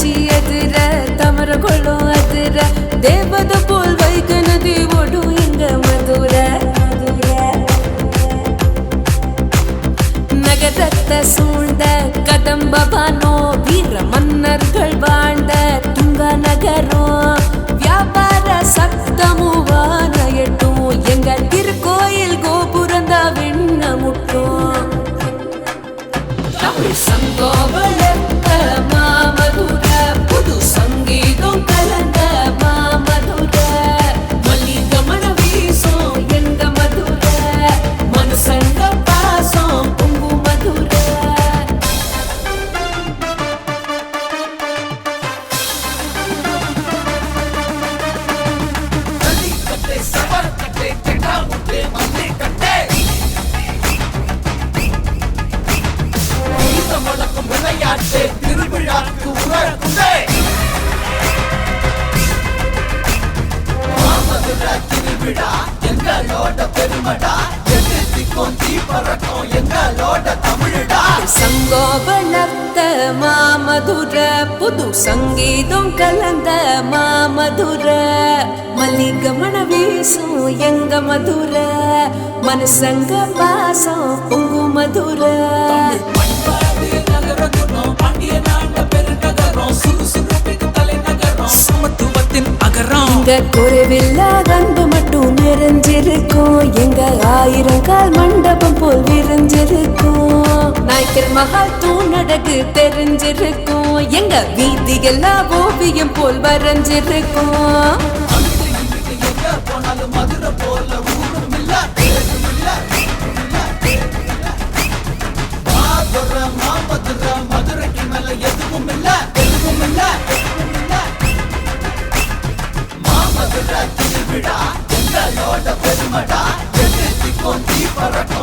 அதிர தமர கொள்ளும் அதிர தேவத போல் வைக நதி ஓடும் எங்க மதுர. நகரத்த சூழ்ந்த கதம்பபானோ வீர மன்னர்கள் வாழ்ந்த துங்க நகரம் வியாபார சத்தமுவான எட்டும் எங்கள் திருக்கோயில் கோபுரந்த விண்ண முட்டும் தமிழ் சங்கோவளத்த விளையாட்டு திருவிழாக்கு உறக்குண்டே மாமதுர திருவிழா எங்களோட பெருமடா. எதிர்த்திக்கும் திக்கும் எங்களோட தமிழடா. சங்கோபணத்த மாமதுர புது சங்கீதம் கலந்த மாமதுர. மல்லிக மல்லிகமண வீசும் எங்க மதுர மனசங்க பாசம் பொங்கு மதுர. பண்பாடு நகரகுணம். பாண்டிய நாட பெருநகரம். சுறுசுறுப்புக்கு தலைநகரம். சமத்துவத்தின் அகரம். எங்க குறைவில்லா அன்பு மட்டும் நிறைஞ்சிருக்கும். எங்க ஆயிரங்கால் மண்டபம் போல் விரிஞ்சிருக்கும். நாய்க்கர் மகால் தூணடகு தெரிஞ்சிருக்கும். எங்க வீதி எல்லா ஓவியம் போல் வரைஞ்சிருக்கும். அந்த திருவிழா உங்களோட பெருமடா எதிர்த்து கொண்டு பரட்டா.